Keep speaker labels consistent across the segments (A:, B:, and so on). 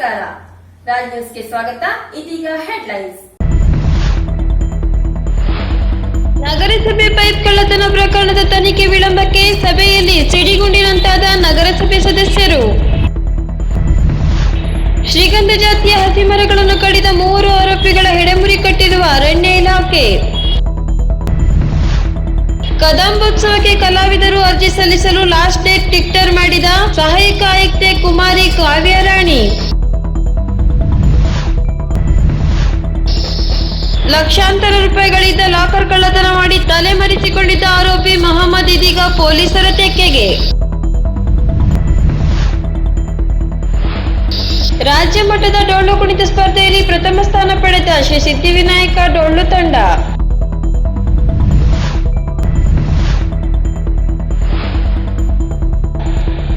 A: ರಾಜ್ ನ್ಯೂಸ್ಗೆ ಸ್ವಾಗತ. ಇದೀಗ ಹೆಡ್ಲೈನ್ಸ್.
B: ನಗರಸಭೆ ಪೈಪ್ ಕಳ್ಳತನ ಪ್ರಕರಣದ ತನಿಖೆ ವಿಳಂಬಕ್ಕೆ ಸಭೆಯಲ್ಲಿ ಸಿಡಿಗುಂಡಿನಂತಾದ ನಗರಸಭೆ ಸದಸ್ಯರು. ಶ್ರೀಗಂಧ ಜಾತಿಯ ಹಸಿ ಮರಗಳನ್ನು ಕಡಿದ ಮೂವರು ಆರೋಪಿಗಳ ಹೆಡೆಮುರಿ ಕಟ್ಟಿರುವ ಅರಣ್ಯ ಇಲಾಖೆ. ಕದಂಬೋತ್ಸವಕ್ಕೆ ಕಲಾವಿದರು ಅರ್ಜಿ ಸಲ್ಲಿಸಲು ಲಾಸ್ಟ್ ಡೇಟ್ ಟಿಕ್ಟರ್ ಮಾಡಿದ ಸಹಾಯಕ ಆಯುಕ್ತೆ ಕುಮಾರಿ ಕಾವ್ಯರಾಣಿ ಲಕ್ಷಾಂತರ ರೂಪಾಯಿಗಳಿದ್ದ ಲಾಕರ್ ಕಳ್ಳತನ ಮಾಡಿ ತಲೆ ಮರೆಸಿಕೊಂಡಿದ್ದ ಆರೋಪಿ ಮಹಮ್ಮದ್ ಇದೀಗ ಪೊಲೀಸರ ತೆಕ್ಕೆಗೆ. ರಾಜ್ಯ ಮಟ್ಟದ ಡೊಳ್ಳು ಕುಣಿತ ಸ್ಪರ್ಧೆಯಲ್ಲಿ ಪ್ರಥಮ ಸ್ಥಾನ ಪಡೆದ ಶ್ರೀ ಸಿದ್ಧಿವಿನಾಯಕ ಡೊಳ್ಳು ತಂಡ.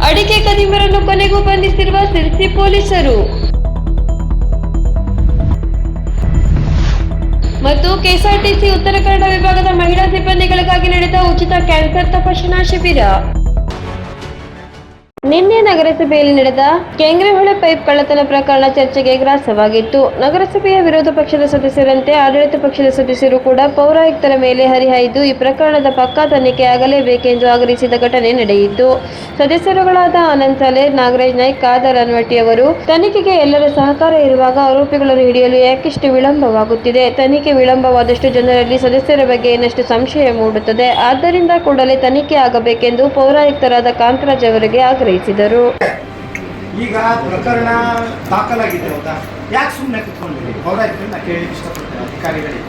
B: ಅಡಿಕೆ ಕದಿಮರನ್ನು ಕೊನೆಗೂ ಬಂಧಿಸಿರುವ ಸಿರ್ಸಿ ಪೊಲೀಸರು. ಮತ್ತು ಕೆಎಸ್ಆರ್ಟಿಸಿ ಉತ್ತರ ಕನ್ನಡ ವಿಭಾಗದ ಮಹಿಳಾ ಸಿಬ್ಬಂದಿಗಳಿಗಾಗಿ ನಡೆದ ಉಚಿತ ಕ್ಯಾನ್ಸರ್ ತಪಾಸಣಾ ಶಿಬಿರ. ನಿನ್ನೆ ನಗರಸಭೆಯಲ್ಲಿ ನಡೆದ ಕೆಂಗ್ರೆಹೊಳೆ ಪೈಪ್ ಕಳ್ಳತನ ಪ್ರಕರಣ ಚರ್ಚೆಗೆ ಗ್ರಾಸವಾಗಿತ್ತು. ನಗರಸಭೆಯ ವಿರೋಧ ಪಕ್ಷದ ಸದಸ್ಯರಂತೆ ಆಡಳಿತ ಪಕ್ಷದ ಸದಸ್ಯರು ಕೂಡ ಪೌರಾಯುಕ್ತರ ಮೇಲೆ ಹರಿಹಾಯ್ದು ಈ ಪ್ರಕರಣದ ಪಕ್ಕಾ ತನಿಖೆ ಆಗಲೇಬೇಕೆಂದು ಆಗ್ರಹಿಸಿದ ಘಟನೆ ನಡೆಯಿತು. ಸದಸ್ಯರುಗಳಾದ ಆನಂದ್ ಸಾಲೆ, ನಾಗರಾಜ್ ನಾಯ್ಕ್ ಅನ್ವಟಿ ಅವರು ತನಿಖೆಗೆ ಎಲ್ಲರ ಸಹಕಾರ ಇರುವಾಗ ಆರೋಪಿಗಳನ್ನು ಹಿಡಿಯಲು ಯಾಕಿಷ್ಟು ವಿಳಂಬವಾಗುತ್ತಿದೆ? ತನಿಖೆ ವಿಳಂಬವಾದಷ್ಟು ಜನರಲ್ಲಿ ಸದಸ್ಯರ ಬಗ್ಗೆ ಇನ್ನಷ್ಟು ಸಂಶಯ ಮೂಡುತ್ತದೆ. ಆದ್ದರಿಂದ ಕೂಡಲೇ ತನಿಖೆ ಆಗಬೇಕೆಂದು ಪೌರಾಯುಕ್ತರಾದ ಕಾಂತರಾಜ್ ಅವರಿಗೆ ಆಗ್ರಹಿಸಿದರು.
C: ಈಗ ಪ್ರಕರಣ ದಾಖಲಾಗಿದೆ, ಹೌದಾ? ಯಾಕೆ ಸುಮ್ಮನೆ ಕುತ್ಕೊಂಡಿರಿ ಪೌರಾಯುಕ್ತರು ನಾ ಕೇಳಲಿಕ್ಕೆ ಇಷ್ಟಪಡ್ತೇನೆ ಅಧಿಕಾರಿಗಳಿಗೆ.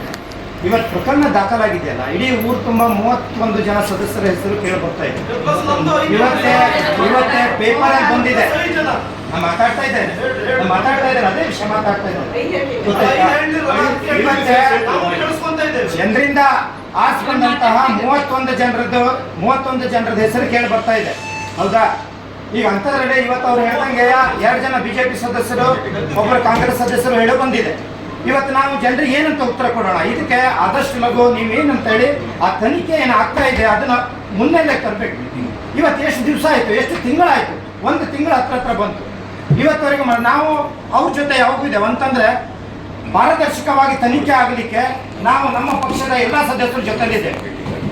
C: ಇವತ್ತು ಪ್ರಕರಣ ದಾಖಲಾಗಿದೆಯಲ್ಲ? ಇಡೀ ಊರು ತುಂಬ ಮೂವತ್ತೊಂದು ಜನ ಸದಸ್ಯರ ಹೆಸರು ಕೇಳಿ ಬರ್ತಾ ಇದೆ. ಇವತ್ತೇ ಇವತ್ತೇ ಪೇಪರ್ ಬಂದಿದೆ. ನಾನು ಮಾತಾಡ್ತಾ ಇದ್ದೇನೆ. ನಾನು ಮಾತಾಡ್ತಾ ಇದ್ದೇನೆ, ಅದೇ ವಿಷಯ ಮಾತಾಡ್ತಾ ಇದ್ದೇನೆ. ಜನರಿಂದ ಆಸ್ ಬಂದಂತಹ ಮೂವತ್ತೊಂದು ಜನರದ್ದು, ಮೂವತ್ತೊಂದು ಜನರದ ಹೆಸರು ಕೇಳಿ ಬರ್ತಾ ಇದೆ. ಹೌದಾ? ಈಗ ಅಂತದ್ರಲ್ಲಿ ಇವತ್ತು ಅವ್ರು ಹೇಳ್ದಂಗೆ ಎರಡು ಜನ ಬಿಜೆಪಿ ಸದಸ್ಯರು ಒಬ್ಬರು ಕಾಂಗ್ರೆಸ್ ಸದಸ್ಯರು ಹೇಳೋ ಬಂದಿದೆ. ಇವತ್ತು ನಾವು ಜನರಿಗೆ ಏನಂತ ಉತ್ತರ ಕೊಡೋಣ? ಇದಕ್ಕೆ ಆದಷ್ಟು ಲಘು ನೀವೇನಂತ ಹೇಳಿ ಆ ತನಿಖೆ ಏನು ಆಗ್ತಾ ಇದೆ ಅದನ್ನ ಮುನ್ನೆಲೆ ತರಬೇಕು. ಇವತ್ತು ಎಷ್ಟು ದಿವಸ ಆಯ್ತು? ಎಷ್ಟು ತಿಂಗಳಾಯಿತು? ಒಂದು ತಿಂಗಳ ಹತ್ರ ಹತ್ರ ಬಂತು. ಇವತ್ತವರೆಗೆ ನಾವು ಅವ್ರ ಜೊತೆ ಯಾವಾಗೂ ಅಂತಂದ್ರೆ ಪಾರದರ್ಶಕವಾಗಿ ತನಿಖೆ ಆಗಲಿಕ್ಕೆ ನಾವು ನಮ್ಮ ಪಕ್ಷದ ಎಲ್ಲ ಸದಸ್ಯರ ಜೊತೆಲಿದೆ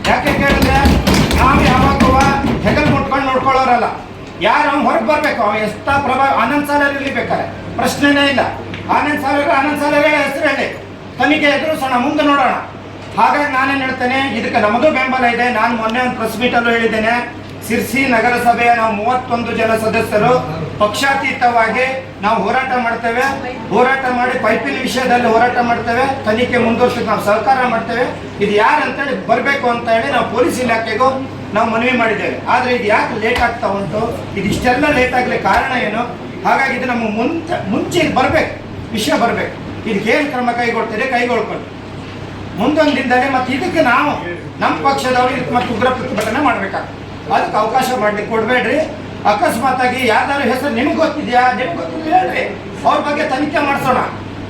C: ಯಾಕೆ ಕೇಳಿದ್ರೆ, ನಾವು ಯಾವಾಗ ಹೆಗಲ್ ಮುಟ್ಕೊಂಡು ನೋಡ್ಕೊಳ್ಳೋರಲ್ಲ. ಯಾರು ಅವ್ನು ಹೊರಗೆ ಬರಬೇಕು? ಅವ್ನು ಎಷ್ಟ ಪ್ರಭಾವ ಆನಂದ್ ಸಾಲಲ್ಲಿ ಬೇಕಾರೆ ಪ್ರಶ್ನೆನೇ ಇಲ್ಲ. ಆನಂದ್ ಸಾಲರ್ ಆನಂದ್ ಸಾಲರ್ ಹೆಸರು ಹೇಳಿ ತನಿಖೆ ಎದುರಿಸೋಣ ಮುಂದೆ ನೋಡೋಣ. ಹಾಗಾಗಿ ನಾನೇನು ಹೇಳ್ತೇನೆ, ಇದಕ್ಕೆ ನಮ್ಮದು ಬೆಂಬಲ ಇದೆ. ನಾನು ಮೊನ್ನೆ ಒಂದು ಪ್ರೆಸ್ ಮೀಟಲ್ಲೂ ಹೇಳಿದ್ದೇನೆ. ಸಿರ್ಸಿ ನಗರಸಭೆಯ ನಾವು ಮೂವತ್ತೊಂದು ಜನ ಸದಸ್ಯರು. ಪಕ್ಷಾತೀತವಾಗಿ ನಾವು ಹೋರಾಟ ಮಾಡ್ತೇವೆ. ಹೋರಾಟ ಮಾಡಿ ಪೈಪಿನ ವಿಷಯದಲ್ಲಿ ಹೋರಾಟ ಮಾಡ್ತೇವೆ. ತನಿಖೆ ಮುಂದುವರ್ಸಕ್ಕೆ ನಾವು ಸಹಕಾರ ಮಾಡ್ತೇವೆ. ಇದು ಯಾರು ಅಂತೇಳಿ ಬರಬೇಕು ಅಂತ ಹೇಳಿ ನಾವು ಪೊಲೀಸ್ ಇಲಾಖೆಗೂ ನಾವು ಮನವಿ ಮಾಡಿದ್ದೇವೆ. ಆದರೆ ಇದು ಯಾಕೆ ಲೇಟ್ ಆಗ್ತಾ ಉಂಟು? ಇದು ಇಷ್ಟೆಲ್ಲ ಲೇಟ್ ಆಗಲಿ ಕಾರಣ ಏನು? ಹಾಗಾಗಿ ಇದು ನಮ್ಮ ಮುಂಚೆ ಮುಂಚೆ ಇದು ಬರಬೇಕು. ವಿಷಯ ಬರಬೇಕು. ಏನು ಕ್ರಮ ಕೈಗೊಳ್ತೇನೆ ಕೈಗೊಳ್ಕೊಂಡು ಮುಂದೊಂದು ದಿನದಲ್ಲಿ ಮತ್ತು ಇದಕ್ಕೆ ನಾವು ನಮ್ಮ ಪಕ್ಷದವರು ಇದಕ್ಕೆ ಮತ್ತೆ ಉಗ್ರ ಪ್ರತಿಭಟನೆ ಮಾಡಬೇಕಾಗ್ತದೆ. ಅದಕ್ಕೆ ಅವಕಾಶ ಮಾಡಲಿಕ್ಕೆ ಕೊಡಬೇಡ್ರಿ. ಅಕಸ್ಮಾತ್ ಆಗಿ ಯಾರ್ದಾರು ಹೆಸರು ನಿಮ್ಗೆ ಗೊತ್ತಿದೆಯಾ? ನಿಮ್ಗೆ ಗೊತ್ತಿಲ್ಲ ಹೇಳ್ರಿ. ಅವ್ರ ಬಗ್ಗೆ ತನಿಖೆ ಮಾಡಿಸೋಣ.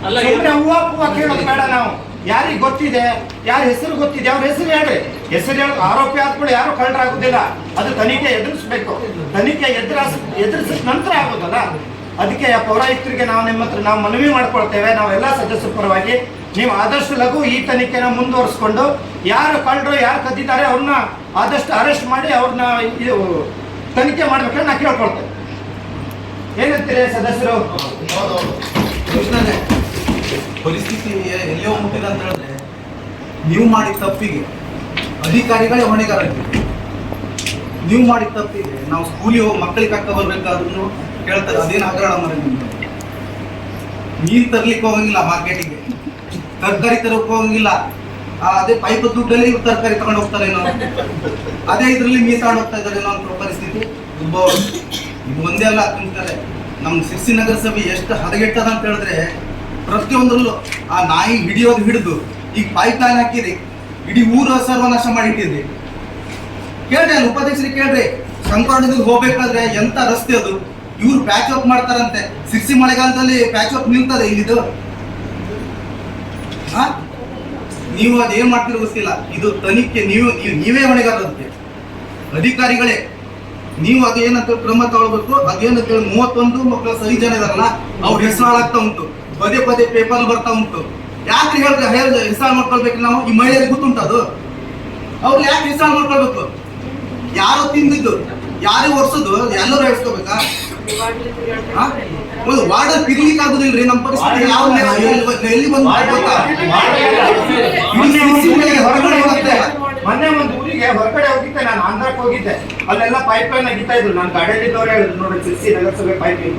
C: ಅಲ್ಲ ಹೂವ ಹೂವ ಕೇಳೋದು ಬೇಡ ನಾವು. ಯಾರಿಗೆ ಗೊತ್ತಿದೆ? ಯಾರ ಹೆಸರು ಗೊತ್ತಿದೆ? ಅವ್ರ ಹೆಸರು ಹೇಳಿ. ಹೆಸರು ಹೇಳಿ, ಆರೋಪಿ ಆದ್ಮೇಲೆ ಯಾರು ಕಳ್ಳರಾಗುದಿಲ್ಲ ಅದು ತನಿಖೆ ಎದುರಿಸ್ಬೇಕು. ತನಿಖೆ ಎದುರಿಸ, ಎದುರಿಸಿದ ನಂತರ ಆಗೋದಲ್ಲ? ಅದಕ್ಕೆ ಆ ಪೌರಾಯುಕ್ತರಿಗೆ ನಾವು ನಿಮ್ಮ ಹತ್ರ, ನಾವು ಮನವಿ ಮಾಡ್ಕೊಳ್ತೇವೆ. ನಾವೆಲ್ಲ ಸದಸ್ಯರ ಪರವಾಗಿ ನೀವು ಆದಷ್ಟು ಲಘು ಈ ತನಿಖೆನ ಮುಂದುವರಿಸ್ಕೊಂಡು, ಯಾರು ಕಳ್ಳರು, ಯಾರು ಕದ್ದಿದ್ದಾರೆ ಅವ್ರನ್ನ ಆದಷ್ಟು ಅರೆಸ್ಟ್ ಮಾಡಿ ಅವ್ರನ್ನ ಇದು ತನಿಖೆ ಮಾಡ್ಬೇಕಂತ ನಾ ಕೇಳ್ಕೊಳ್ತೇನೆ. ಏನಂತೀರಿ ಸದಸ್ಯರು?
D: ಪರಿಸ್ಥಿತಿ ಎಲ್ಲಿ ಹೋಗ್ಬಿಟ್ಟಿದೆ ಅಂತ ಹೇಳಿದ್ರೆ, ನೀವು ಮಾಡಿದ ತಪ್ಪಿಗೆ ಅಧಿಕಾರಿಗಳೇ ಹೊಣೆಗಾರಿದ್ದೀವಿ ನೀವು ಮಾಡಿದ ತಪ್ಪಿಗೆ ನಾವು ಸ್ಕೂಲಿಗೆ ಹೋಗಿ ಮಕ್ಕಳಿಗೆ ಕಕ್ಕ ಬರ್ಬೇಕಾದ್ರೂ ಕೇಳ್ತಾರೆ, ಅದೇನು ಹಗರಣ ಮರ ನೀರು ತರ್ಲಿಕ್ಕೆ ಹೋಗಂಗಿಲ್ಲ ಮಾರ್ಕೆಟಿಗೆ. ತರಕಾರಿ ತರಕ್ಕೆ ಹೋಗಂಗಿಲ್ಲ. ಅದೇ ಪೈಪ್ ದುಡ್ಡಲ್ಲಿ ತರಕಾರಿ ತಗೊಂಡು ಹೋಗ್ತಾರೇನೋ ಅದೇ ಇದರಲ್ಲಿ ಮೀಸಾಡ್ ಹೋಗ್ತಾ ಇದ್ದಾರೆ ಅಂತ ಪರಿಸ್ಥಿತಿ. ಉದ್ಭವ ಇದು ಒಂದೇ ಅಲ್ಲ ತುಂಬ್ತಾರೆ ನಮ್ಮ ಸಿರ್ಸಿ ನಗರಸಭೆ ಎಷ್ಟು ಹದಗೆಟ್ಟದ ಅಂತ ಹೇಳಿದ್ರೆ ಪ್ರತಿಯೊಂದರಲ್ಲೂ ಆ ನಾಯಿ ಹಿಡಿಯೋದು ಹಿಡಿದು ಈಗ ಪೈಪ್ ಲೈನ್ ಹಾಕಿರಿ ಇಡೀ ಊರು ಸರ್ವನಾಶ ಮಾಡಿಟ್ಟಿದ್ರಿ ಕೇಳ್ರಿ ಅಲ್ಲಿ ಉಪಾಧ್ಯಕ್ಷರಿಗೆ ಕೇಳ್ರಿ. ಶಂಕರಣ್ಣದಿಗೆ ಹೋಗ್ಬೇಕಾದ್ರೆ ಎಂತ ರಸ್ತೆ ಅದು? ಇವ್ರು ಪ್ಯಾಚ್ ಅಪ್ ಮಾಡ್ತಾರಂತೆ. ಸಿರ್ಸಿ ಮಳೆಗಾಲದಲ್ಲಿ ಪ್ಯಾಚ್ ಅಪ್ ನಿಲ್ತದೆ ಇಲ್ಲಿದು. ಹಾ ನೀವು ಅದೇನ್ ಮಾಡ್ತಿರೋ ಗೊತ್ತಿಲ್ಲ. ಇದು ತನಿಖೆ. ನೀವು ನೀವು ಮಳೆಗಾಲದಂತೆ. ಅಧಿಕಾರಿಗಳೇ, ನೀವು ಅದೇನಂತ ಕ್ರಮ ತಗೊಳ್ಬೇಕು? ಅದೇನಂತ ಮೂವತ್ತೊಂದು ಮಕ್ಕಳ ಸರಿ ಜನ ಇದಾರಲ್ಲ, ಅವ್ರ ಹೆಸರು ಹಾಳಾಗ್ತಾ ಉಂಟು. ಪದೇ ಪದೇ ಪೇಪರ್ ಬರ್ತಾ ಉಂಟು. ಯಾಕೆ ಹೇಳ್ದ ಹೇಳ್ದೆ ಇನ್ಸ್ಟಾಲ್ ಮಾಡ್ಕೊಳ್ಬೇಕು ನಾವು? ಈ ಮಹಿಳೆಯರಿಗೆ ಗೊತ್ತುಂಟು ಅದು? ಅವ್ರು ಯಾಕೆ ಇನ್ಸ್ಟಾಲ್ ಮಾಡ್ಕೊಳ್ಬೇಕು? ಯಾರು ತಿಂದಿದ್ದು ಯಾರು ಒರ್ಸೋದು ಎಲ್ಲರೂ ಹೇಳ್ಸ್ಕೋಬೇಕಾ? ಒಂದು ವಾರ್ಡ್ ತಿರ್ಲಿಕ್ಕೆ ಆಗುದಿಲ್ರಿ ನಮ್ಮ ಪರಿಸ್ಥಿತಿ ಯಾವ ಎಲ್ಲಿ- ಬಂದು
C: ಹೊರಗಡೆ ಹೋಗಿದ್ದೆ ಮೊನ್ನೆ ಒಂದು ಊರಿಗೆ ಹೊರಗಡೆ ಹೋಗಿದ್ದೆ ನಾನು ಆಂಧ್ರಕ್ಕೆ ಹೋಗಿದ್ದೆ. ಅಲ್ಲೆಲ್ಲ ಪೈಪ್ ಲೈನ್ ಅಗಿತಾ ಇದ್ರು ನಾನು ಗಾಡಿಯಲ್ಲಿದ್ದವ್ರು ಹೇಳಿದ್ರು ನೋಡಿ ಸಿರ್ಸಿ ನಗರಸಭೆ ಪೈಪ್ ಲೈನ್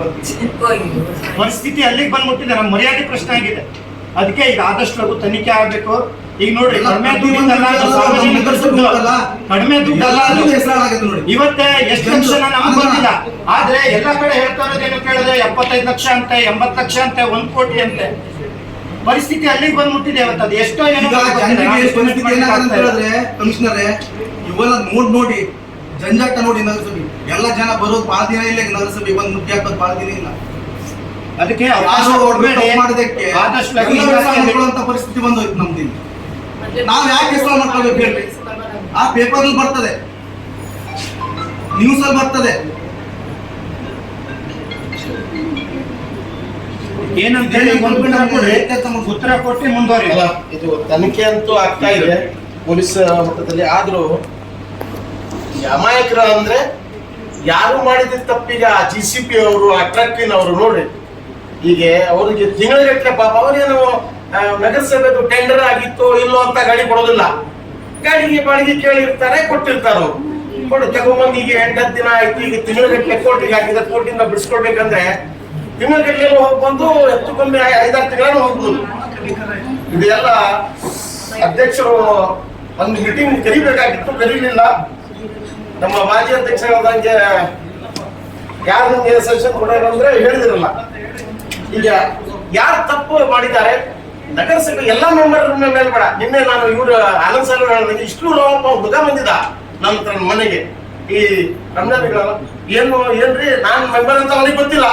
C: ಪರಿಸ್ಥಿತಿ ಅಲ್ಲಿಗೆ ಬಂದ್ಬಿಟ್ಟಿದೆ ನಮ್ಮ ಮರ್ಯಾದೆ ಪ್ರಶ್ನೆ ಆಗಿದೆ. ಅದಕ್ಕೆ ಈಗ ಆದಷ್ಟು ಲಘು ತನಿಖೆ ಆಗ್ಬೇಕು. ಈಗ ನೋಡ್ರಿ ಕಡಿಮೆ
D: ಕಡಿಮೆ
C: ದುಡ್ಡಿಂದಲ್ಲ.
D: ದುಡ್ಡಲ್ಲ.
C: ಕಡಿಮೆ ದುಡ್ಡಲ್ಲ ಅದು.
D: ಹೆಸರಾಗಿದೆ ನೋಡಿ
C: ಇವತ್ತೇ ಎಷ್ಟು ಲಕ್ಷ ನಮ್ಗೆ ಬಂದಿಲ್ಲ. ಆದ್ರೆ ಎಲ್ಲ ಕಡೆ ಹೇಳ್ತಾ ಇರೋದೇನು ಕೇಳಿದ್ರೆ ಎಪ್ಪತ್ತೈದು ಲಕ್ಷ ಅಂತೆ ಎಂಬತ್ತು ಲಕ್ಷ ಅಂತೆ ಒಂದ್ ಕೋಟಿ ಅಂತೆ. ಪರಿಸ್ಥಿತಿ ಅಲ್ಲಿಗೆ ಬಂದ್ಬಿಟ್ಟಿದೆ ಇವತ್ತು ಅದು. ಎಷ್ಟೋ
D: ಈಗ ಜನರಿಗೆ ಪರಿಸ್ಥಿತಿ ಏನಾಗಿದೆ ಹೇಳಿದ್ರೆ ಕಮಿಷನರೇ ಇವೆಲ್ಲ ನೋಡ್ ನೋಡಿ ಜಂಜಾಟ ನೋಡಿ ನಗರಸಭೆ ಎಲ್ಲ ಜನ ಬರೋದು ಭಾಳ ದಿನ ಇಲ್ಲ ಈಗ ನಗರಸಭೆ ಬಂದು ಮುಖ್ಯ ಹಾಕೋದು ಭಾಳ ದಿನ ಇಲ್ಲ.
C: ಅದಕ್ಕೆ.
D: ಮಾಡೋದಕ್ಕೆ ಪರಿಸ್ಥಿತಿ ಬಂದೋಯ್ತು ನಮ್ದು ಇಲ್ಲಿ. ನಾವ್ ಯಾಕೆ ಹೆಸರು ಮಾಡ್ಕೊಳ್ಬೇಕು ಹೇಳಿ ಆ ಪೇಪರ್ ಅಲ್ಲಿ ಬರ್ತದೆ. ನ್ಯೂಸ್ ಅಲ್ಲಿ ಬರ್ತದೆ.
C: ಏನಂತ ಹೇಳಿ ಉತ್ತರ ಕೊಟ್ಟು ಮುಂದುವರಿ
E: ಇದು ತನಿಖೆ ಅಂತೂ ಆಗ್ತಾ ಇದೆ. ಪೊಲೀಸ್ ಮಟ್ಟದಲ್ಲಿ. ಆದ್ರೂ ಅಮಾಯಕರ ಅಂದ್ರೆ ಯಾರು ಮಾಡಿದ ತಪ್ಪಿಗೆ ಆ ಜಿ ಸಿ ಪಿ ಅವರು, ಆ ಟ್ರಕ್ಕಿನವರು ನೋಡ್ರಿ. ಹೀಗೆ ಅವರಿಗೆ ತಿಂಗಳಗಟ್ಟಲೆ ಪಾಪ ಅವರೇನು ನಗರಸಭೆದು ಟೆಂಡರ್ ಆಗಿತ್ತು ಇಲ್ಲೋ ಅಂತ ಗಾಡಿ ಕೊಡೋದಿಲ್ಲ. ಗಾಡಿಗೆ ಬಾಡಿಗೆ ಕೇಳಿರ್ತಾರೆ, ಕೊಟ್ಟಿರ್ತಾರೆ ಅವರು. ಕೊಡು, ತಗೊಂಬಂದು ಈಗ ಎಂಟತ್ತು ದಿನ ಆಯ್ತು ಈಗ ತಿಂಗಳಗಟ್ಟಲೆ ಕೋರ್ಟಿಗೆ ಹಾಕಿದ್ರೆ, ಕೋರ್ಟಿಂದ ಬಿಡಿಸ್ಕೊಡ್ಬೇಕಂದ್ರೆ ತಿಂಗಳಿಗಟ್ಟಲೆ ಹೋಗಿ ಬಂದು ಹೆಚ್ಚು ಕಮ್ಮಿ ಐದಾರು ತಿಂಗಳನ್ನು ಹೋಗ್ಬೋದು. ಇದೆಲ್ಲ ಅಧ್ಯಕ್ಷರು ಒಂದು ಮೀಟಿಂಗ್ ಕರಿಬೇಕಾಗಿತ್ತು, ಕರೀಲಿಲ್ಲ. ನಮ್ಮ ಮಾಜಿ ಅಧ್ಯಕ್ಷರಾದಂಗೆ ಯಾರು ನಿಮ್ಗೆ ಸಜೆಷನ್ ಕೊಡೋರು ಅಂದ್ರೆ ಹೇಳಿದಿರಲ್ಲ. ಈಗ ಯಾರು ತಪ್ಪು ಮಾಡಿದ್ದಾರೆ, ನಗರಸಭೆ ಎಲ್ಲಾ ಮೆಂಬರ್ ಮೇಲೆ ಬೇಡ. ನಿನ್ನೆ ನಾನು ಇವರು ಆನಂದ್ ಸರ್ ಇಷ್ಟು ಲೋಪ ಹುಡುಗ ಬಂದಿದ್ದ ನಮ್ಮ ತನ್ನ ಮನೆಗೆ. ಈ ರಂಜಾನಿಗಳ ಏನು, ಏನ್ರಿ, ನಾನ್ ಮೆಂಬರ್ ಅಂತ ಅವನಿಗೆ ಗೊತ್ತಿಲ್ಲ.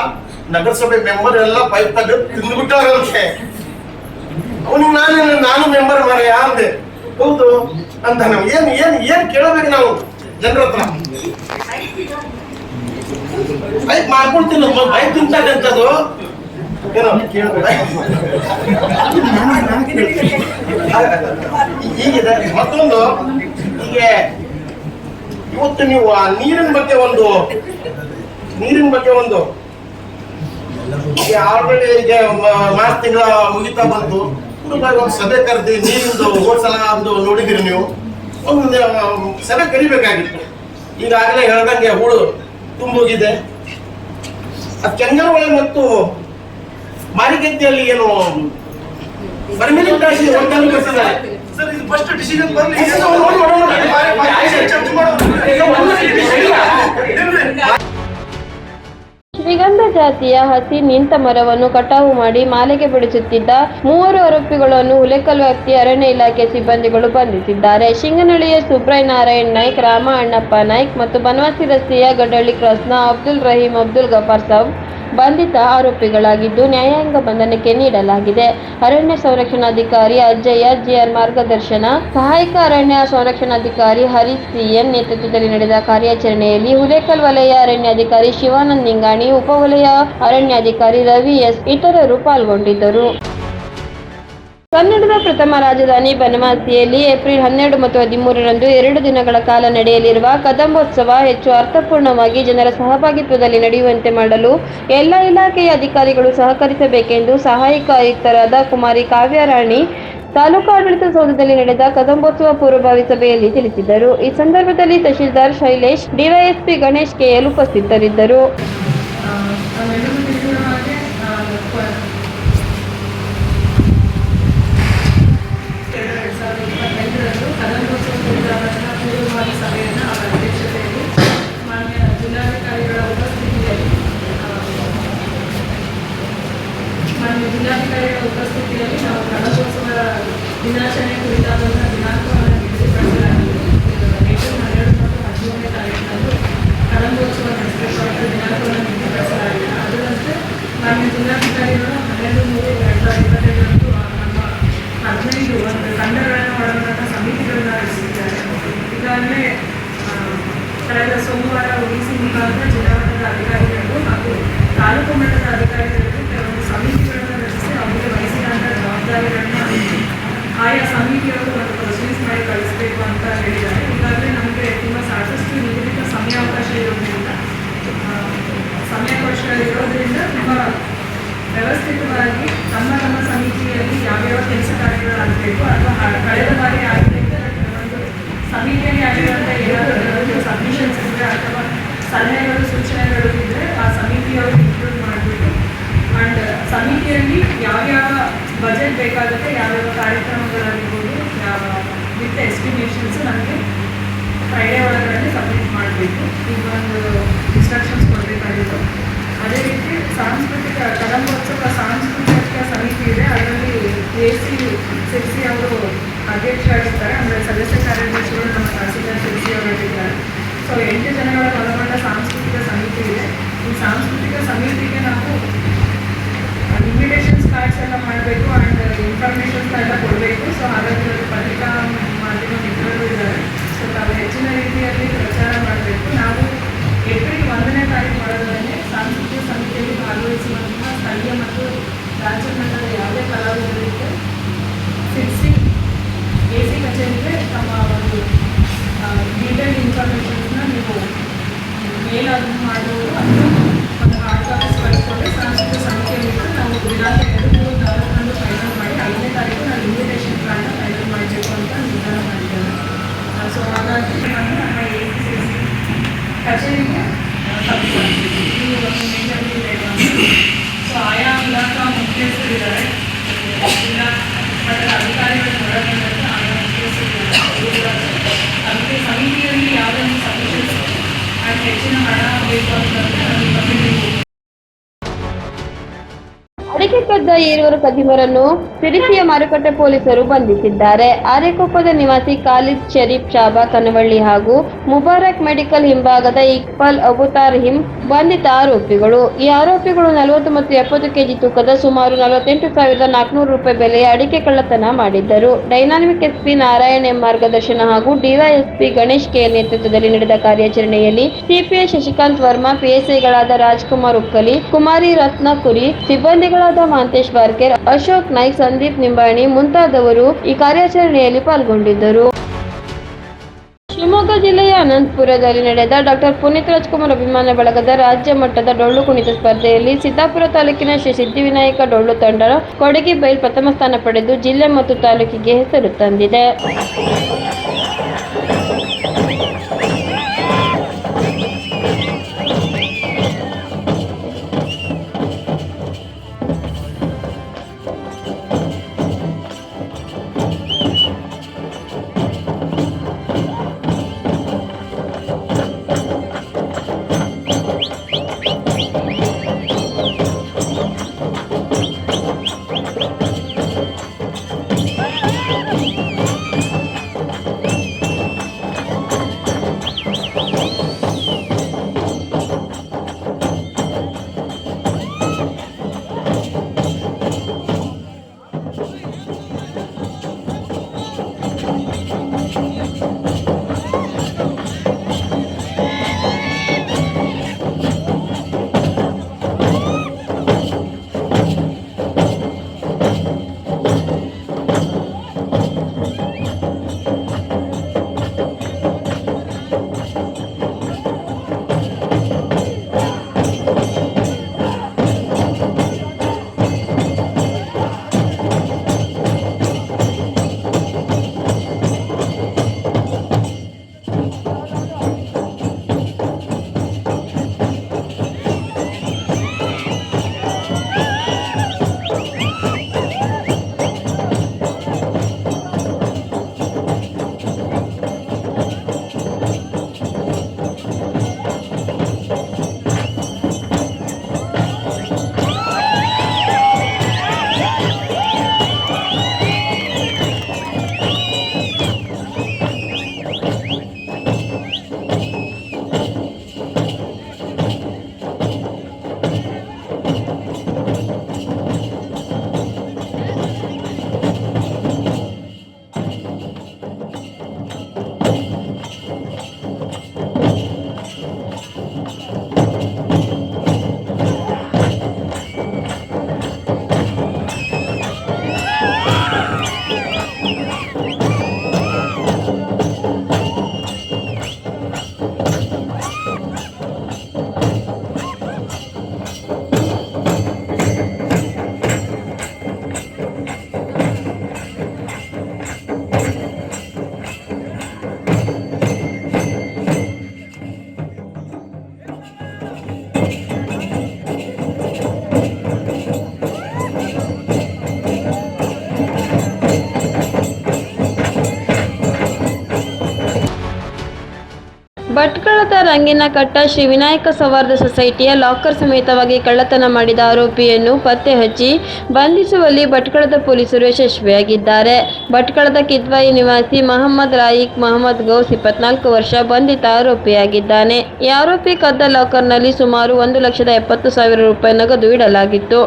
E: ನಗರಸಭೆ ಮೆಂಬರ್ ಎಲ್ಲ ಪೈಪ್ ತೆಗೆದು ತಿಂದ್ಬಿಟ್ಟವ್ರಂತೆ ಅವನಿಗೆ ನಾನು ನಾನು ಮೆಂಬರ್ ಮಾಡ್ಯ ಅಂದೆ. ಹೌದು ಅಂತ ನಾವು ಏನ್ ಏನ್ ಏನ್ ಕೇಳಬೇಕು ನಾವು ಜನರ ಹತ್ರ? ಬೈಕ್ ಮಾಡ್ಕೊಡ್ತೀನಿ ಬೈಕ್ ತಿಂತಕ್ಕಂಥದ್ದು ಏನೋ ಹೀಗಿದೆ. ಮತ್ತೊಂದು, ಹೀಗೆ ಇವತ್ತು ನೀವು ಆ ನೀರಿನ ಬಗ್ಗೆ ಒಂದು ನೀರಿನ ಬಗ್ಗೆ ಒಂದು ಆಲ್ರೆಡಿ ಈಗ ಮ- ಮಾರ್ಚ್ ತಿಂಗಳ ಮುಗಿತಾ ಬಂತು ಕುಟುಂಬ ಒಂದು ಸಭೆ ಕರೆದಿ ನೀರಿಂದು ಹೋದ್ ಸಲ ಒಂದು ನೋಡಿದಿರಿ ನೀವು ಒಂದು ಸಭೆ ಕರಿಬೇಕಾಗಿತ್ತು ಈಗಾಗಲೇ ಹೇಳ್ದಂಗೆ ಹೂಳು ತುಂಬೋಗಿದೆ ಆ ಕೆಂಗನಹೊಳೆ ಮತ್ತು ಮಾರಿಗೆದ್ದೆಯಲ್ಲಿ ಏನು ಒಂದನ್ನು ಕಟ್ಟಿದ್ದಾರೆ
D: ಸರ್ ಇದು ಫಸ್ಟ್ ಡಿಸಿಷನ್ ಬರ್ಲಿ
B: ಶ್ರೀಗಂಧ ಜಾತಿಯ ಹಸಿ ನಿಂತ ಮರವನ್ನು ಕಟಾವು ಮಾಡಿ ಮಾಲೆಗೆ ಬಿಡಿಸುತ್ತಿದ್ದ ಮೂವರು ಆರೋಪಿಗಳನ್ನು ಹುಲೆಕಲ್ ವ್ಯಾಪ್ತಿ ಅರಣ್ಯ ಇಲಾಖೆ ಸಿಬ್ಬಂದಿಗಳು ಬಂಧಿಸಿದ್ದಾರೆ. ಶಿಂಗನಹಳ್ಳಿಯ ಸುಬ್ರಾಯ್ ನಾರಾಯಣ್ ನಾಯ್ಕ್ ರಾಮ ಅಣ್ಣಪ್ಪ ನಾಯ್ಕ್ ಮತ್ತು ಬನವಾಸಿ ರಸ್ತೆಯ ಗಡಳ್ಳಿ ಕ್ರಾಸ್ನ ಅಬ್ದುಲ್ ರಹೀಂ, ಅಬ್ದುಲ್ ಗಫಾರ್ ಸಾಬ್ ಬಂಧಿತ ಆರೋಪಿಗಳಾಗಿದ್ದು ನ್ಯಾಯಾಂಗ ಬಂಧನಕ್ಕೆ ನೀಡಲಾಗಿದೆ. ಅರಣ್ಯ ಸಂರಕ್ಷಣಾಧಿಕಾರಿ ಅಜ್ಜಯ್ಯ ಜಿಆರ್ ಮಾರ್ಗದರ್ಶನ. ಸಹಾಯಕ ಅರಣ್ಯ ಸಂರಕ್ಷಣಾಧಿಕಾರಿ ಹರೀಶ್ ಸಿಎನ್ ನೇತೃತ್ವದಲ್ಲಿ ನಡೆದ ಕಾರ್ಯಾಚರಣೆಯಲ್ಲಿ ಹುಲೇಕಲ್ ವಲಯ ಅರಣ್ಯಾಧಿಕಾರಿ ಶಿವಾನಂದ್ ನಿಂಗಾಣಿ ಉಪವಲಯ ಅರಣ್ಯಾಧಿಕಾರಿ ರವಿ ಎಸ್ ಇತರರು ಪಾಲ್ಗೊಂಡಿದ್ದರು. ಕನ್ನಡದ ಪ್ರಥಮ ರಾಜಧಾನಿ ಬನವಾಸಿಯಲ್ಲಿ ಏಪ್ರಿಲ್ ಹನ್ನೆರಡು ಮತ್ತು ಹದಿಮೂರರಂದು ಎರಡು ದಿನಗಳ ಕಾಲ ನಡೆಯಲಿರುವ ಕದಂಬೋತ್ಸವ ಹೆಚ್ಚು ಅರ್ಥಪೂರ್ಣವಾಗಿ ಜನರ ಸಹಭಾಗಿತ್ವದಲ್ಲಿ ನಡೆಯುವಂತೆ ಮಾಡಲು ಎಲ್ಲ ಇಲಾಖೆಯ ಅಧಿಕಾರಿಗಳು ಸಹಕರಿಸಬೇಕೆಂದು ಸಹಾಯಕ ಆಯುಕ್ತರಾದ ಕುಮಾರಿ ಕಾವ್ಯರಾಣಿ ತಾಲೂಕು ಆಡಳಿತ ಸೌಧದಲ್ಲಿ ನಡೆದ ಕದಂಬೋತ್ಸವ ಪೂರ್ವಭಾವಿ ಸಭೆಯಲ್ಲಿ ತಿಳಿಸಿದರು ಈ ಸಂದರ್ಭದಲ್ಲಿ ತಹಶೀಲ್ದಾರ್ ಶೈಲೇಶ್, ಡಿವೈಎಸ್ಪಿ ಗಣೇಶ್ ಕೆಎಲ್ ಉಪಸ್ಥಿತರಿದ್ದರು
F: ನಾವೆಲ್ಲರೂ ತಿಳಿದಿರೋ ಹಾಗೆ ಆ, ಪ- ಎರಡು ಸಾವಿರದ ಇಪ್ಪತ್ತೈದರಂದು ಕದಂಬೋತ್ಸವ ಪೂರ್ವಭಾವಿಯ ಪೂರ್ವಭಾವಿ ಸಭೆಯನ್ನು ಅವರ ಅಧ್ಯಕ್ಷತೆಯಲ್ಲಿ ಮಾನ್ಯ ಜಿಲ್ಲಾಧಿಕಾರಿಗಳ ಉಪಸ್ಥಿತಿಯಲ್ಲಿ ಆ, ಮಾನ್ಯ ಜಿಲ್ಲಾಧಿಕಾರಿಗಳ ಉಪಸ್ಥಿತಿಯಲ್ಲಿ ನಾವು ಕದಂಬೋತ್ಸವ ದಿನಾಚರಣೆ ದಿನಾಂಕವನ್ನು ನಿಗದಿಪಡಿಸಲಾಗಿದೆ. ಏಪ್ರಿಲ್ ಹನ್ನೆರಡು ಮತ್ತು ಹದಿಮೂರನೇ ನಡೆಸಬೇಕಾದ ದಿನಾಂಕವನ್ನು ಅದರಂತೆ ಮಾನ್ಯ ಜಿಲ್ಲಾಧಿಕಾರಿಗಳು ಹನ್ನೆರಡು, ಮೂರು, ಎರಡು ಸಾವಿರದ ನಮ್ಮ ಹದಿನೈದು ಒಂದು ತಂಡಗಳನ್ನು ಒಳಗೊಂಡ ಸಮಿತಿಗಳನ್ನು ರಚಿಸಿದ್ದಾರೆ. ಈಗಾಗಲೇ ಸೋಮವಾರ ಒಡಿಸಿ ವಿಭಾಗದ ಜಿಲ್ಲಾ ಮಟ್ಟದ ಅಧಿಕಾರಿಗಳು ಹಾಗೂ ತಾಲೂಕು ಮಟ್ಟದ ಅಧಿಕಾರಿಗಳು ಪದಾಧಿಕಾರಿಗಳನ್ನ ಆಯಾ ಸಮಿತಿಯವರು ಒಂದು ಪ್ರೊಸೀಸ್ ಮಾಡಿ ಕಳಿಸ್ಬೇಕು ಅಂತ ಹೇಳಿದ್ದಾರೆ ಈಗಾಗಲೇ ನಮಗೆ ತುಂಬ ಸಾಕಷ್ಟು ನಿಗದಿತ ಸಮಯಾವಕಾಶ ಇರೋದ್ರಿಂದ ಆ, ಸಮಯಾವಕಾಶ ಇರೋದ್ರಿಂದ ತುಂಬ ವ್ಯವಸ್ಥಿತವಾಗಿ ತಮ್ಮ ತಮ್ಮ ಸಮಿತಿಯಲ್ಲಿ ಯಾವ್ಯಾವ ಕೆಲಸ ಕಾರ್ಯಗಳಾಗಬೇಕು ಅಥವಾ ಹ- ಕಳೆದ ಬಾರಿ ಆಗಿದ್ದರಿಂದ ಒಂದು ಸಮಿತಿಯಲ್ಲಿ ಆಗಿರುವಂಥ ಏನಾದರೂ ಸಬ್ಮಿಷನ್ಸ್ ಇದ್ದರೆ ಅಥವಾ ಸಲಹೆಗಳು ಸೂಚನೆಗಳು ಇದ್ದರೆ ಆ ಸಮಿತಿಯವರು ಇನ್ಕ್ಲೂಡ್ ಮಾಡಿಬಿಟ್ಟು ಆ್ಯಂಡ್ ಸಮಿತಿಯಲ್ಲಿ ಯಾವ್ಯಾವ ಬಜೆಟ್ ಬೇಕಾಗುತ್ತೆ ಯಾವ್ಯಾವ ಕಾರ್ಯಕ್ರಮಗಳಾಗಿರ್ಬೋದು ಯಾವ ವಿತ್ ಎಸ್ಟಿಮೇಷನ್ಸ್ ನಮಗೆ ಫ್ರೈಡೇ ಒಳಗಡೆ ಸಬ್ಮಿಟ್ ಮಾಡಬೇಕು ಈಗ ಒಂದು ಇನ್ಸ್ಟ್ರಕ್ಷನ್ಸ್ ಕೊಡಬೇಕಾಗಿತ್ತು ಅದೇ ರೀತಿ ಸಾಂಸ್ಕೃತಿಕ ಕದಂಬೋತ್ಸವ ಸಾಂಸ್ಕೃತಿಕ ಸಮಿತಿ ಇದೆ ಅದರಲ್ಲಿ ಎ ಸಿ ಸಿರ್ಸಿ ಅವರು ಅಧ್ಯಕ್ಷರಾಗಿರ್ತಾರೆ ಅಂದರೆ ಸದಸ್ಯ ಕಾರ್ಯದರ್ಶಿಗಳು ನಮ್ಮ ತಹಸೀಲ್ದಾರ್ ಸಿರ್ಸಿ ಅವರಿದ್ದಾರೆ ಸೊ ಎಂಟು ಜನಗಳ ಒಳಗೊಂಡ ಸಾಂಸ್ಕೃತಿಕ ಸಮಿತಿ ಇದೆ ಈ ಸಾಂಸ್ಕೃತಿಕ ಸಮಿತಿಗೆ ನಾವು ಇನ್ವಿಟೇಷನ್ಸ್ ಕಾರ್ಡ್ಸ್ ಎಲ್ಲ ಮಾಡಬೇಕು ಆ್ಯಂಡ್ ಇನ್ಫಾರ್ಮೇಷನ್ಸ್ ಎಲ್ಲ ಕೊಡಬೇಕು ಸೊ ಹಾಗಾಗಿ ಇವತ್ತು ಪತ್ರಿಕಾ ಮಾಧ್ಯಮ ಮಿತ್ರರು ಇದ್ದಾರೆ ಸೊ ತಾವು ಹೆಚ್ಚಿನ ರೀತಿಯಲ್ಲಿ ಪ್ರಚಾರ ಮಾಡಬೇಕು ನಾವು ಏಪ್ರಿಲ್ ಒಂದನೇ ತಾರೀಕು ಒಳಗಡೆ ಸಾಂಸ್ಕೃತಿಕ ಸಮಿತಿಯಲ್ಲಿ ಭಾಗವಹಿಸುವಂತಹ ಸ್ಥಳೀಯ ಮತ್ತು ರಾಜ್ಯ ಮಟ್ಟದ ಯಾವುದೇ ಕಲಾವಿದರಿಗೆ ಸಿರ್ಸಿ ಎ ಸಿ ಕಚೇರಿಗೆ ತಮ್ಮ ಒಂದು ಡೀಟೇಲ್ ಇನ್ಫಾರ್ಮೇಷನ್ಸ್ನ ನೀವು ಮೇಲ್ ಅದನ್ನು ಮಾಡುವುದು ಅಥವಾ ಒಂದು ಹಾರ್ಡ್ ಕಾಪೀಸ್ ಕಳಿಸ್ಕೊಂಡ್ರೆ ಸಾಂಸ್ಕೃತಿಕ ಸಮಿತಿಯಲ್ಲಿ ನಾವು ದಿನಾಂಕ ಎರಡು ಮೂರು ನಾಲ್ಕರಂದು ಫೈನಲ್ ಮಾಡಿ ಐದನೇ ತಾರೀಕು ನಾವು ಇನ್ವಿಟೇಷನ್ ಕಾರ್ಡ್ನ ಫೈನಲ್ ಮಾಡಬೇಕು ಅಂತ ನಿರ್ಧಾರ ಮಾಡಿದ್ದೇವೆ ಸೊ ಹಾಗಾಗಿ ನಾನು ನಮ್ಮ ಎ ಸಿ ಕಚೇರಿಗೆ ತಲುಪಿಸ್ತೀನಿ. ಈ ಒಂದು ಮೇಜರ್ಲಿ ಸೊ ಆಯಾ ಇಲಾಖಾ ಮುಖ್ಯಸ್ಥರಿದ್ದಾರೆ ಜಿಲ್ಲಾ ಮಟ್ಟದ ಅಧಿಕಾರಿಗಳು ಒಳಗೊಂಡಂತೆ ಆಯಾ ಮುಖ್ಯಸ್ಥರಿದ್ದಾರೆ ಅದಕ್ಕೆ ಸಮಿತಿಯಲ್ಲಿ ಯಾವುದೇ ಒಂದು ಸಬ್ಮಿಷನ್ಸ್ ಆ್ಯಂಡ್ ಹೆಚ್ಚಿನ ಹಣ ಬೇಕು ಅಂತಂದರೆ ಅದು ಕಮಿಟಿ
B: ಕದ್ದ ಈರುವರು ಕದಿಮರನ್ನು ಸಿರಿಸಿಯ ಮಾರುಕಟ್ಟೆ ಪೊಲೀಸರು ಬಂಧಿಸಿದ್ದಾರೆ. ಆರೆಕೊಪ್ಪದ ನಿವಾಸಿ ಖಾಲಿದ್ ಶರೀಫ್ ಶಾಬಾ ಕನವಳ್ಳಿ ಹಾಗೂ ಮುಬಾರಕ್ ಮೆಡಿಕಲ್ ಹಿಂಭಾಗದ ಇಕ್ಬಾಲ್ ಅಬುತಾರ್ ಹಿಂ ಬಂಧಿತ ಆರೋಪಿಗಳು. ಈ ಆರೋಪಿಗಳು ನಲವತ್ತು ಮತ್ತು ಎಪ್ಪತ್ತು ಕೆಜಿ ತೂಕದ ಸುಮಾರು ನಲವತ್ತೆಂಟು ಸಾವಿರದ ನಾಲ್ಕುನೂರು ರೂಪಾಯಿ ಬೆಲೆಯ ಅಡಿಕೆ ಕಳ್ಳತನ ಮಾಡಿದ್ದರು. ಡೈನಾಮಿಕ್ ಎಸ್ಪಿ ನಾರಾಯಣ್ ಎಂ ಮಾರ್ಗದರ್ಶನ ಹಾಗೂ ಡಿವೈಎಸ್ಪಿ ಗಣೇಶ್ ಕೆ ನೇತೃತ್ವದಲ್ಲಿ ನಡೆದ ಕಾರ್ಯಾಚರಣೆಯಲ್ಲಿ ಸಿಪಿಐ ಶಶಿಕಾಂತ್ ವರ್ಮಾ ಪಿಎಸ್ಐಗಳಾದ ರಾಜ್ಕುಮಾರ್ ಉಕ್ಕಲಿ, ಕುಮಾರಿ ರತ್ನಕುರಿ, ಸಿಬ್ಬಂದಿಗಳಾದ ಸಿಬ್ಬಂದಿಗಳಾದ ಮಹಂತೇಶ್ ಬಾರ್ಕೇರ್, ಅಶೋಕ್ ನಾಯ್ಕ್, ಸಂದೀಪ್ ನಿಂಬಾಣಿ ಮುಂತಾದವರು ಈ ಕಾರ್ಯಾಚರಣೆಯಲ್ಲಿ ಪಾಲ್ಗೊಂಡಿದ್ದರು. ಶಿವಮೊಗ್ಗ ಜಿಲ್ಲೆಯ ಅನಂತಪುರದಲ್ಲಿ ನಡೆದ ಡಾಕ್ಟರ್ ಪುನೀತ್ ರಾಜ್ಕುಮಾರ್ ಅಭಿಮಾನ ಬಳಗದ ರಾಜ್ಯ ಮಟ್ಟದ ಡೊಳ್ಳು ಕುಣಿತ ಸ್ಪರ್ಧೆಯಲ್ಲಿ ಸಿದ್ದಾಪುರ ತಾಲೂಕಿನ ಶ್ರೀ ಸಿದ್ಧಿವಿನಾಯಕ ಡೊಳ್ಳು ತಂಡ ಕೊಡಗಿ ಬೈಲ್ ಪ್ರಥಮ ಸ್ಥಾನ ಪಡೆದು ಜಿಲ್ಲೆ ಮತ್ತು ತಾಲೂಕಿಗೆ ಹೆಸರು ತಂದಿದೆ. ಭಟ್ಕಳದ ರಂಗಿನಕಟ್ಟ ಶ್ರೀ ವಿನಾಯಕ ಸೌಹಾರ್ದ ಸೊಸೈಟಿಯ ಲಾಕರ್ ಸಮೇತವಾಗಿ ಕಳ್ಳತನ ಮಾಡಿದ ಆರೋಪಿಯನ್ನು ಪತ್ತೆ ಹಚ್ಚಿ ಬಂಧಿಸುವಲ್ಲಿ ಭಟ್ಕಳದ ಪೊಲೀಸರು ಯಶಸ್ವಿಯಾಗಿದ್ದಾರೆ. ಭಟ್ಕಳದ ಕಿದ್ವಾಯಿ ನಿವಾಸಿ ಮಹಮ್ಮದ್ ರಾಯಿಕ್ ಮಹಮ್ಮದ್ ಗೌಸ್ ಇಪ್ಪತ್ನಾಲ್ಕು ವರ್ಷ ಬಂಧಿತ ಆರೋಪಿಯಾಗಿದ್ದಾನೆ. ಈ ಆರೋಪಿ ಕದ್ದ ಲಾಕರ್ನಲ್ಲಿ ಸುಮಾರು ಒಂದು ಲಕ್ಷದ ಎಪ್ಪತ್ತು ಸಾವಿರ ರೂಪಾಯಿ ನಗದು ಇಡಲಾಗಿತ್ತು.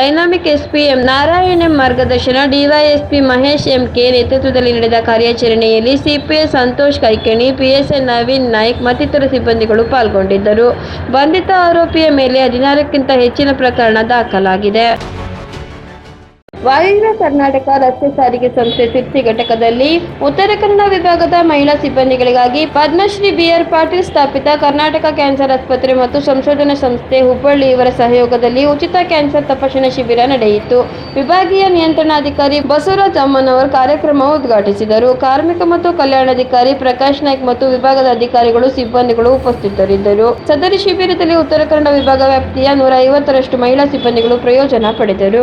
B: Dynamic SP M Narayana M ಮಾರ್ಗದರ್ಶನ, ಡಿವೈಎಸ್ಪಿ ಮಹೇಶ್ ಎಂ ಕೆ ನೇತೃತ್ವದಲ್ಲಿ ನಡೆದ ಕಾರ್ಯಾಚರಣೆಯಲ್ಲಿ ಸಿಪಿಎಸ್ ಸಂತೋಷ್ ಕೈಕಣಿ ಪಿಎಸ್ಎ ನವೀನ್ ನಾಯ್ಕ್ ಮತ್ತಿತರ ಸಿಬ್ಬಂದಿಗಳು ಪಾಲ್ಗೊಂಡಿದ್ದರು. ಬಂಧಿತ ಆರೋಪಿಯ ಮೇಲೆ ಹದಿನಾರಕ್ಕಿಂತ ಹೆಚ್ಚಿನ ಪ್ರಕರಣ ದಾಖಲಾಗಿದೆ. ವಾಯುವ್ಯ ಕರ್ನಾಟಕ ರಸ್ತೆ ಸಾರಿಗೆ ಸಂಸ್ಥೆ ತಿರ್ಸಿ ಘಟಕದಲ್ಲಿ ಉತ್ತರ ಕನ್ನಡ ವಿಭಾಗದ ಮಹಿಳಾ ಸಿಬ್ಬಂದಿಗಳಿಗಾಗಿ ಪದ್ಮಶ್ರೀ ಬಿಆರ್ ಪಾಟೀಲ್ ಸ್ಥಾಪಿತ ಕರ್ನಾಟಕ ಕ್ಯಾನ್ಸರ್ ಆಸ್ಪತ್ರೆ ಮತ್ತು ಸಂಶೋಧನಾ ಸಂಸ್ಥೆ ಹುಬ್ಬಳ್ಳಿ ಇವರ ಸಹಯೋಗದಲ್ಲಿ ಉಚಿತ ಕ್ಯಾನ್ಸರ್ ತಪಾಸಣಾ ಶಿಬಿರ ನಡೆಯಿತು. ವಿಭಾಗೀಯ ನಿಯಂತ್ರಣಾಧಿಕಾರಿ ಬಸವರಾಜ್ ಅಮ್ಮನವರ್ ಕಾರ್ಯಕ್ರಮ ಉದ್ಘಾಟಿಸಿದರು. ಕಾರ್ಮಿಕ ಮತ್ತು ಕಲ್ಯಾಣಾಧಿಕಾರಿ ಪ್ರಕಾಶ್ ನಾಯ್ಕ್ ಮತ್ತು ವಿಭಾಗದ ಅಧಿಕಾರಿಗಳು, ಸಿಬ್ಬಂದಿಗಳು ಉಪಸ್ಥಿತರಿದ್ದರು. ಸದರಿ ಶಿಬಿರದಲ್ಲಿ ಉತ್ತರ ಕನ್ನಡ ವಿಭಾಗ ವ್ಯಾಪ್ತಿಯ ನೂರ ಐವತ್ತರಷ್ಟು ಮಹಿಳಾ ಸಿಬ್ಬಂದಿಗಳು ಪ್ರಯೋಜನ ಪಡೆದರು.